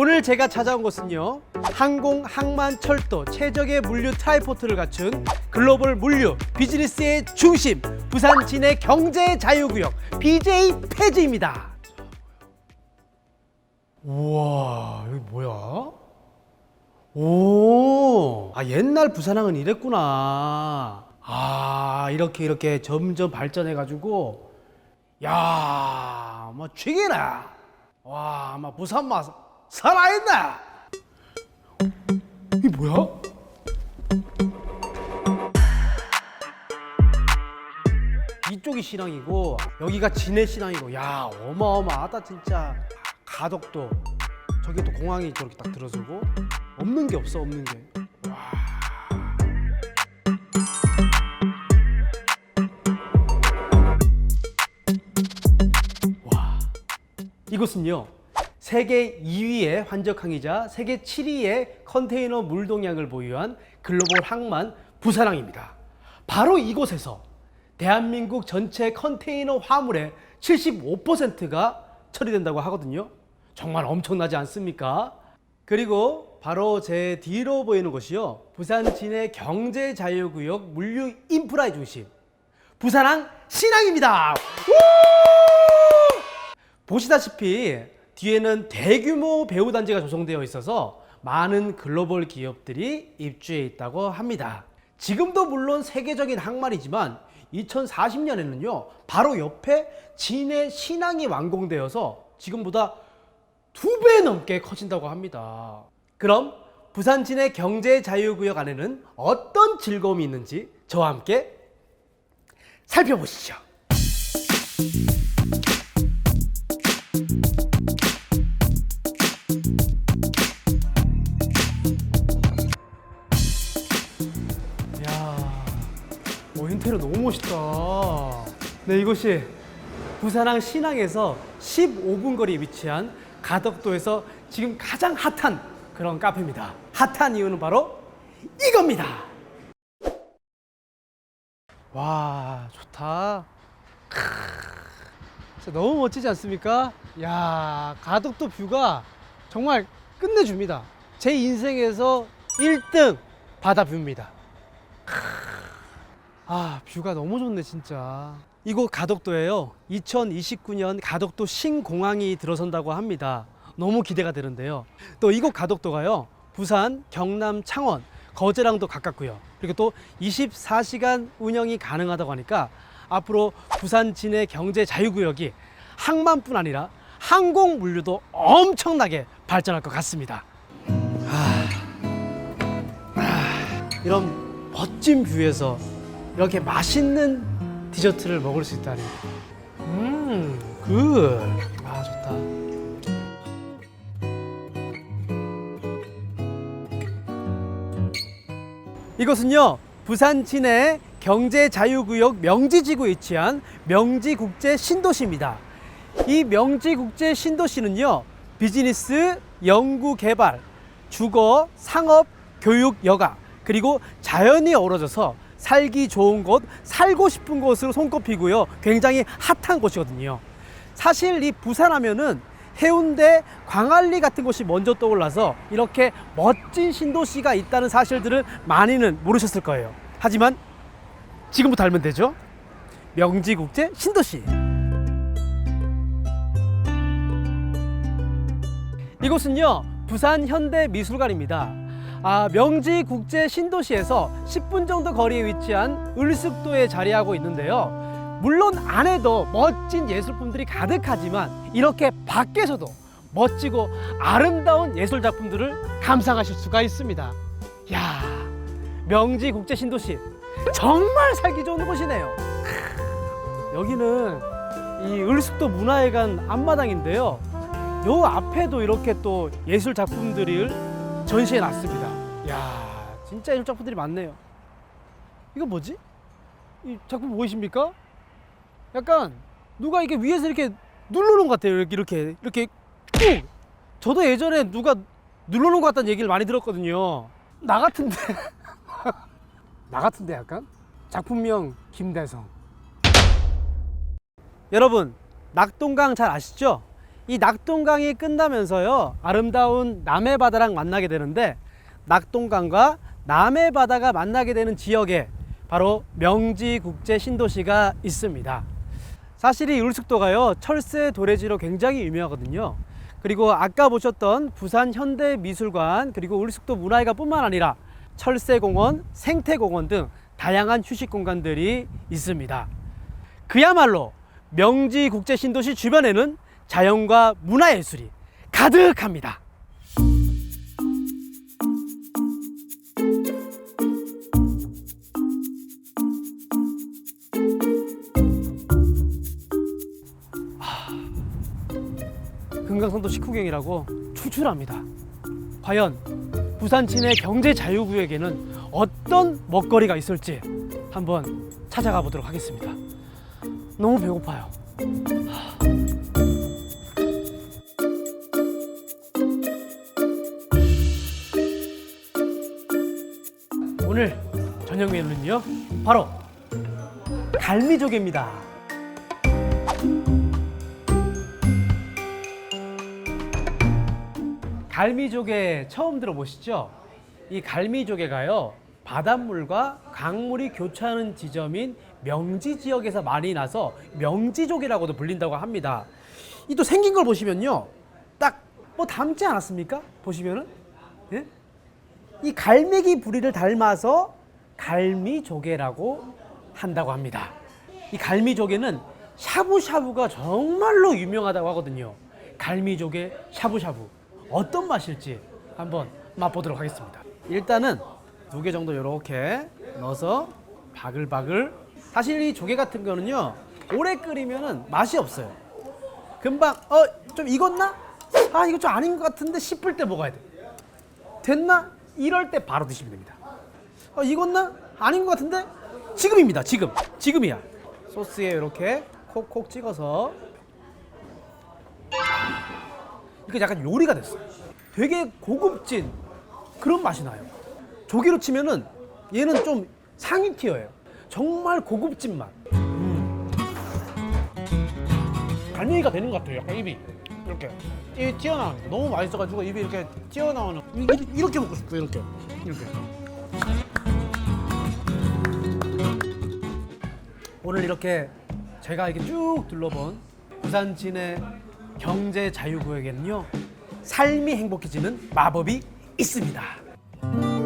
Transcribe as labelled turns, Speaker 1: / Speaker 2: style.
Speaker 1: 오늘 제가 찾아온 곳은요 항공, 항만, 철도 최적의 물류 트라이포트를 갖춘 글로벌 물류 비즈니스의 중심 부산 진해 경제 자유구역 BJ 폐지입니다. 우와 여기 뭐야? 오, 아 옛날 부산항은 이랬구나. 아 이렇게 이렇게 점점 발전해가지고 야, 뭐 죽이나. 와, 막 부산 맛 살아있나? 이게 뭐야? 이쪽이 신앙이고 여기가 진해 신앙이고 야 어마어마하다 진짜 가덕도 저기 또 공항이 저렇게 딱 들어서고 없는 게 없어 없는 게 와. 이곳은요 세계 2위의 환적항이자 세계 7위의 컨테이너 물동량을 보유한 글로벌 항만 부산항입니다. 바로 이곳에서 대한민국 전체 컨테이너 화물의 75%가 처리된다고 하거든요. 정말 엄청나지 않습니까? 그리고 바로 제 뒤로 보이는 곳이요. 부산 진해 경제 자유구역 물류 인프라의 중심. 부산항 신항입니다. 우! 보시다시피 뒤에는 대규모 배후 단지가 조성되어 있어서 많은 글로벌 기업들이 입주해 있다고 합니다. 지금도 물론 세계적인 항만이지만 2040년에는요 바로 옆에 진해 신항이 완공되어서 지금보다 두 배 넘게 커진다고 합니다. 그럼 부산 진해 경제 자유구역 안에는 어떤 즐거움이 있는지 저와 함께 살펴보시죠. 오, 인테리어 너무 멋있다. 네, 이곳이 부산항 신항에서 15분 거리에 위치한 가덕도에서 지금 가장 핫한 그런 카페입니다. 핫한 이유는 바로 이겁니다. 와, 좋다. 크, 진짜 너무 멋지지 않습니까? 야, 가덕도 뷰가 정말 끝내줍니다. 제 인생에서 1등 바다 뷰입니다. 아 뷰가 너무 좋네 진짜. 이곳 가덕도에요. 2029년 가덕도 신공항이 들어선다고 합니다. 너무 기대가 되는데요. 또 이곳 가덕도가요 부산 경남 창원 거제랑도 가깝고요. 그리고 또 24시간 운영이 가능하다고 하니까 앞으로 부산 진해 경제 자유구역이 항만뿐 아니라 항공 물류도 엄청나게 발전할 것 같습니다. 아, 이런 멋진 뷰에서 이렇게 맛있는 디저트를 먹을 수 있다니. 음, 굿. 아, 좋다. 이곳은요, 부산 진해 경제자유구역 명지지구에 위치한 명지국제 신도시입니다. 이 명지국제 신도시는요, 비즈니스, 연구 개발, 주거, 상업, 교육, 여가, 그리고 자연이 어우러져서 살기 좋은 곳, 살고 싶은 곳으로 손꼽히고요. 굉장히 핫한 곳이거든요. 사실 이 부산 하면은 해운대, 광안리 같은 곳이 먼저 떠올라서 이렇게 멋진 신도시가 있다는 사실들을 많이는 모르셨을 거예요. 하지만 지금부터 알면 되죠. 명지국제 신도시. 이곳은요, 부산 현대미술관입니다. 아, 명지 국제 신도시에서 10분 정도 거리에 위치한 을숙도에 자리하고 있는데요. 물론 안에도 멋진 예술품들이 가득하지만 이렇게 밖에서도 멋지고 아름다운 예술 작품들을 감상하실 수가 있습니다. 야, 명지 국제 신도시 정말 살기 좋은 곳이네요. 크, 여기는 이 을숙도 문화회관 앞마당인데요. 요 앞에도 이렇게 또 예술 작품들을 전시해 놨습니다. 야, 진짜 예술 작품들이 많네요. 이거 뭐지? 이 작품 보이십니까? 약간 누가 이게 위에서 이렇게 눌러놓은 것 같아요. 이렇게 이렇게 이렇게 꾹. 저도 예전에 누가 눌러놓은 것 같다는 얘기를 많이 들었거든요. 나 같은데. 나 같은데 약간 작품명 김대성. 여러분 낙동강 잘 아시죠? 이 낙동강이 끝나면서요 아름다운 남해 바다랑 만나게 되는데 낙동강과 남해 바다가 만나게 되는 지역에 바로 명지 국제 신도시가 있습니다. 사실 이 울숙도가요 철새 도래지로 굉장히 유명하거든요. 그리고 아까 보셨던 부산 현대미술관 그리고 울숙도 문화회관뿐만 아니라 철새공원, 생태공원 등 다양한 휴식 공간들이 있습니다. 그야말로 명지 국제 신도시 주변에는 자연과 문화예술이 가득합니다. 금강산도 식후경이라고 추출합니다. 과연 부산 진해 경제 자유구역에는 어떤 먹거리가 있을지 한번 찾아가 보도록 하겠습니다. 너무 배고파요. 오늘 저녁 메뉴는요, 바로 갈미조개입니다. 갈미조개 처음 들어보시죠? 이 갈미조개가요 바닷물과 강물이 교차하는 지점인 명지 지역에서 많이 나서 명지조개라고도 불린다고 합니다. 이 또 생긴 걸 보시면요 딱 뭐 닮지 않았습니까? 보시면은 예? 이 갈매기 부리를 닮아서 갈미조개라고 한다고 합니다. 이 갈미조개는 샤브샤브가 정말로 유명하다고 하거든요. 갈미조개 샤브샤브 어떤 맛일지 한번 맛보도록 하겠습니다. 일단은 두 개 정도 이렇게 넣어서 바글바글. 사실 이 조개 같은 거는요 오래 끓이면은 맛이 없어요. 금방 어 좀 익었나? 아 이거 좀 아닌 것 같은데 싶을 때 먹어야 돼. 됐나? 이럴 때 바로 드시면 됩니다. 어, 익었나? 아닌 것 같은데? 지금입니다. 지금. 지금이야. 소스에 이렇게 콕콕 찍어서 이게 약간 요리가 됐어. 되게 고급진 그런 맛이 나요. 조개로 치면은 얘는 좀 상위 티어예요. 정말 고급진 맛. 음. 갈매기가 되는 것 같아요. 약간 입이 이렇게 입이 튀어나오는 게 너무 맛있어가지고 입이 이렇게 튀어나오는 이- 이- 이렇게 먹고 싶어 이렇게 이렇게. 오늘 이렇게 제가 이렇게 쭉 둘러본 부산 진해 경제 자유구역에는요 삶이 행복해지는 마법이 있습니다.